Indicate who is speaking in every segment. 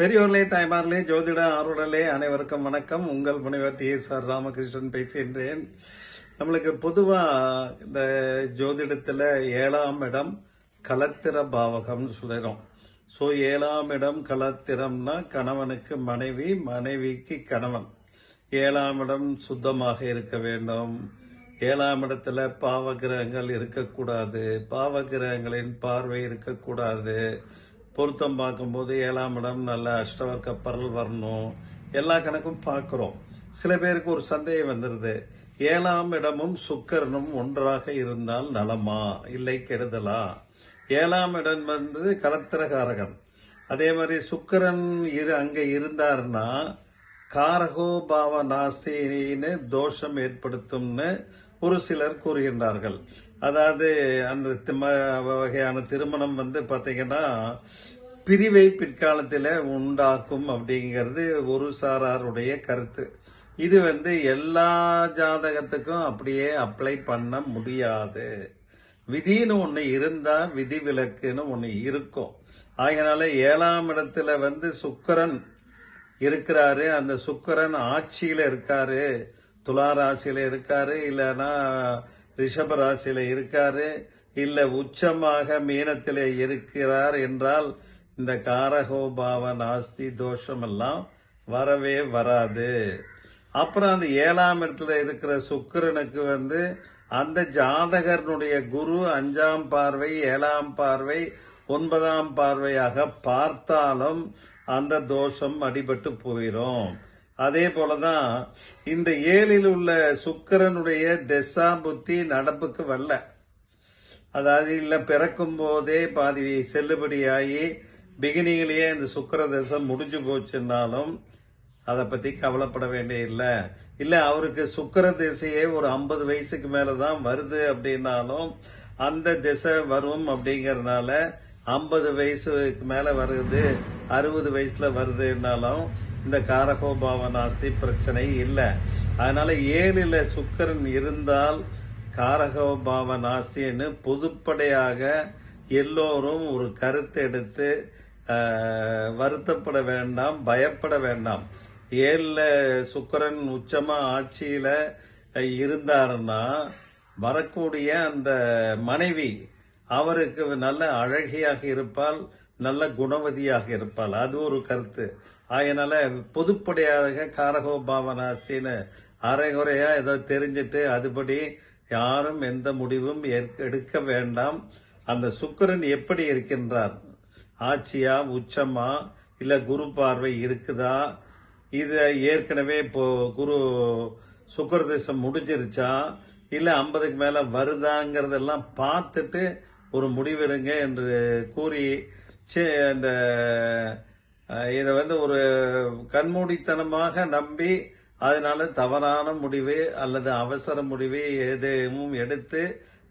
Speaker 1: பெரியோர்களே தாய்மார்களே ஜோதிட ஆர்வலர்களே அனைவருக்கும் வணக்கம். உங்கள் முனைவர் டி எஸ் ஆர் ராமகிருஷ்ணன் பேசுகின்றேன். நம்மளுக்கு பொதுவா இந்த ஜோதிடத்துல ஏழாம் இடம் கலத்திர பாவகம்னு சொல்லிடும் ஸோ ஏழாம் இடம் கலத்திரம்னா கணவனுக்கு மனைவி மனைவிக்கு கணவன். ஏழாம் இடம் சுத்தமாக இருக்க வேண்டும். ஏழாம் இடத்துல பாவகிரகங்கள் இருக்கக்கூடாது. பாவகிரகங்களின் பார்வை இருக்கக்கூடாது. பொருத்தம் பார்க்கும்போது ஏழாம் இடம் நல்ல அஷ்டவர்க்க பரல் வரணும். எல்லா கணக்கும் பார்க்குறோம். சில பேருக்கு ஒரு சந்தேகம் வந்துடுது ஏழாம் இடமும் சுக்கரனும் ஒன்றாக இருந்தால் நலமா? இல்லை கெடுதலா? ஏழாம் இடம் வந்து கலத்திரகாரகன் அதே மாதிரி சுக்கரன் இரு அங்கே இருந்தாருன்னா காரகோ பாவ நாஸ்தின்னு தோஷம் ஏற்படுத்தும்னு ஒரு சிலர் கூறுகின்றார்கள். அதாவது அந்த வகையான திருமணம் வந்து பாத்தீங்கன்னா பிரிவை பிற்காலத்தில் உண்டாக்கும் அப்படிங்கிறது ஒரு சாராருடைய கருத்து. இது வந்து எல்லா ஜாதகத்துக்கும் அப்படியே அப்ளை பண்ண முடியாது. விதின்னு ஒன்று இருந்தா விதிவிலக்குன்னு ஒன்று இருக்கும். அதனால ஏழாம் இடத்துல வந்து சுக்கரன் இருக்கிறாரு. அந்த சுக்கரன் ஆட்சியில இருக்காரு. துலா ராசியில இருக்காரு இல்லனா ரிஷப ராசியில இருக்காரு இல்ல உச்சமாக மீனத்திலே இருக்கிறார் என்றால் இந்த காரகோபாவ நாஸ்தி தோஷம் எல்லாம் வரவே வராது. அப்புறம் அந்த ஏழாம் இடத்துல இருக்கிற சுக்கிரனுக்கு வந்து அந்த ஜாதகர்னுடைய குரு அஞ்சாம் பார்வை ஏழாம் பார்வை ஒன்பதாம் பார்வையாக பார்த்தாலும் அந்த தோஷம் அடிபட்டு போயிடும் அதே போலதான் இந்த ஏழில் உள்ள சுக்கிரனுடைய திசா புத்தி நடப்புக்கு வரல. அதாவது இல்லை பிறக்கும் போதே பாதி செல்லுபடியாகி பிகினிங்லேயே இந்த சுக்கர தசை முடிஞ்சு போச்சுன்னாலும் அதை பற்றி கவலைப்பட வேண்டிய இல்லை அவருக்கு சுக்கர திசையே ஒரு ஐம்பது வயசுக்கு மேலே தான் வருது அப்படின்னாலும் அந்த திசை வரும் அப்படிங்கறதுனால ஐம்பது வயசுக்கு மேலே வருது அறுபது வயசில் வருதுன்னாலும் இந்த காரகோபாவ நாஸ்தி பிரச்சனை இல்லை. அதனால ஏழில சுக்கரன் இருந்தால் காரகோபாவ நாஸ்தின்னு பொதுப்படையாக எல்லோரும் ஒரு கருத்து எடுத்து வருத்தப்பட வேண்டாம் பயப்பட வேண்டாம். ஏழில் சுக்கரன் உச்சமாக ஆட்சியில் இருந்தாருன்னா வரக்கூடிய அந்த மனைவி அவருக்கு நல்ல அழகியாக இருப்பால் நல்ல குணவதியாக இருப்பாள். அது ஒரு கருத்து. அதனால பொதுப்படையாக காரகோபாவனாஸ்தின்னு அரைகுறையா ஏதோ தெரிஞ்சிட்டு அதுபடி யாரும் எந்த முடிவும் எடுக்க வேண்டாம். அந்த சுக்கிரன் எப்படி இருக்கின்றார்? ஆட்சியா உச்சமா இல்ல குரு பார்வை இருக்குதா? இது ஏற்கனவே இப்போ குரு சுக்கர தேசம் முடிஞ்சிருச்சா? இல்ல ஐம்பதுக்கு மேல வருதாங்கிறதெல்லாம் பார்த்துட்டு ஒரு முடிவெடுங்க என்று கூறி சே- இதை வந்து ஒரு கண்மூடித்தனமாக நம்பி அதனால தவறான முடிவு அல்லது அவசர முடிவு எதுவும் எடுத்து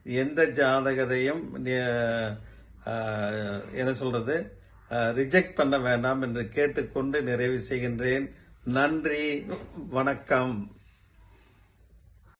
Speaker 1: எந்த ஜாதகத்தையும் என்ன சொல்றது ரிஜெக்ட் பண்ண வேண்டாம் என்று கேட்டுக்கொண்டு நிறைவு செய்கின்றேன். நன்றி வணக்கம்.